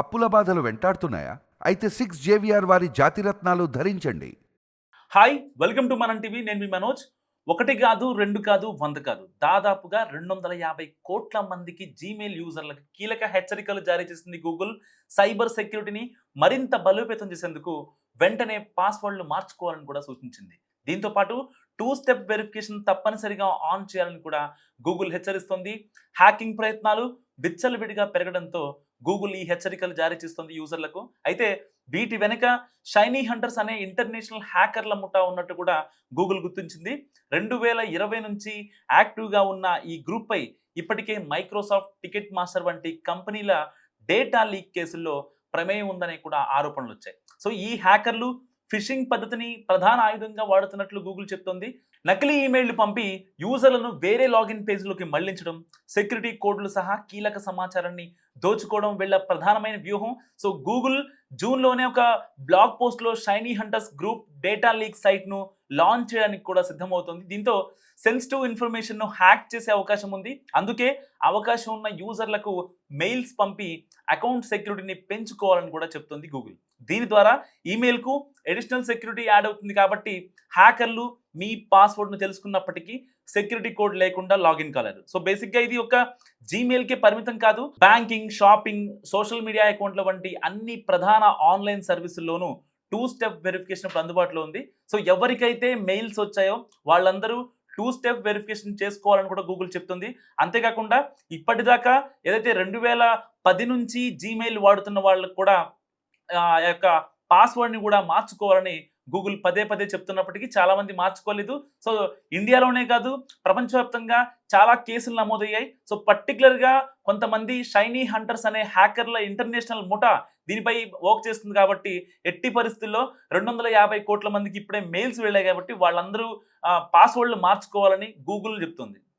అప్పుల బాధలు వెంటాడుతున్నాయా? అయితే సిక్స్ జేవిఆర్ వారి జాతిరత్నాలు ధరించండి. Hi welcome to Manam TV. నేను మీ మనోజ్. ఒకటి కాదు రెండు కాదు వంద కాదు. దాదాపుగా రెండు వందల యాభై కోట్ల మందికి జీమెయిల్ యూజర్లకు కీలక హెచ్చరికలు జారీ చేసింది గూగుల్ సైబర్ సెక్యూరిటీని మరింత బలోపేతం చేసేందుకు వెంటనే పాస్వర్డ్లు మార్చుకోవాలని కూడా సూచించింది. దీంతో పాటు టూ స్టెప్ వెరిఫికేషన్ తప్పనిసరిగా ఆన్ చేయాలని కూడా గూగుల్ హెచ్చరిస్తోంది. హ్యాకింగ్ ప్రయత్నాలు విచ్చలవిడిగా పెరగడంతో గూగుల్ ఈ హెచ్చరికలు జారీ చేస్తుంది యూజర్లకు. అయితే వీటి వెనుక షైనీ హంటర్స్ అనే ఇంటర్నేషనల్ హ్యాకర్ల ముఠా ఉన్నట్టు కూడా గూగుల్ గుర్తించింది. రెండు వేల ఇరవై నుంచి యాక్టివ్గా ఉన్న ఈ గ్రూప్పై ఇప్పటికే మైక్రోసాఫ్ట్ టికెట్ మాస్టర్ వంటి కంపెనీల డేటా లీక్ కేసుల్లో ప్రమేయం ఉందనే కూడా ఆరోపణలు వచ్చాయి సో ఈ హ్యాకర్లు ఫిషింగ్ పద్ధతిని ప్రధాన ఆయుధంగా వాడుతున్నట్లు గూగుల్ చెప్తోంది. నకిలీ ఈమెయిల్లు పంపి యూజర్లను వేరే లాగిన్ పేజ్లోకి మళ్ళించడం సెక్యూరిటీ కోడ్లు సహా కీలక సమాచారాన్ని దోచుకోవడం వీళ్ళ ప్రధానమైన వ్యూహం. సో గూగుల్ జూన్లోనే ఒక బ్లాగ్ పోస్ట్లో Shiny Hunters group data leak సైట్ను launch చేయడానికి కూడా సిద్ధమవుతుంది. దీంతో సెన్సిటివ్ ఇన్ఫర్మేషన్ను హ్యాక్ చేసే అవకాశం ఉంది. అందుకే అవకాశం ఉన్న యూజర్లకు మెయిల్స్ పంపి అకౌంట్ సెక్యూరిటీని పెంచుకోవాలని కూడా చెప్తుంది గూగుల్. దీని ద్వారా ఈమెయిల్కు అడిషనల్ సెక్యూరిటీ యాడ్ అవుతుంది కాబట్టి హ్యాకర్లు మీ పాస్వర్డ్ను తెలుసుకున్నప్పటికీ సెక్యూరిటీ కోడ్ లేకుండా లాగిన్ కాలేరు. సో బేసిక్గా ఇది ఒక జీమెయిల్కే పరిమితం కాదు బ్యాంకింగ్ షాపింగ్ సోషల్ మీడియా అకౌంట్ల వంటి అన్ని ప్రధాన ఆన్లైన్ సర్వీసుల్లోనూ టూ స్టెప్ వెరిఫికేషన్ ఇప్పుడు అందుబాటులో ఉంది. సో ఎవరికైతే మెయిల్స్ వచ్చాయో వాళ్ళందరూ టూ స్టెప్ వెరిఫికేషన్ చేసుకోవాలని కూడా గూగుల్ చెప్తుంది. అంతేకాకుండా ఇప్పటిదాకా ఏదైతే రెండు వేల పది నుంచి జీమెయిల్ వాడుతున్న వాళ్ళకు కూడా యొక్క పాస్వర్డ్ని కూడా మార్చుకోవాలని గూగుల్ పదే పదే చెప్తున్నప్పటికీ చాలా మంది మార్చుకోలేదు. సో ఇండియాలోనే కాదు ప్రపంచవ్యాప్తంగా చాలా కేసులు నమోదయ్యాయి. సో పర్టికులర్గా కొంతమంది షైనీ హంటర్స్ అనే హ్యాకర్ల ఇంటర్నేషనల్ ముఠా దీనిపై వర్క్ చేస్తుంది కాబట్టి ఎట్టి పరిస్థితుల్లో రెండు వందల యాభై కోట్ల మందికి ఇప్పుడే మెయిల్స్ వెళ్ళాయి కాబట్టి వాళ్ళందరూ పాస్వర్డ్లు మార్చుకోవాలని గూగుల్ చెప్తుంది.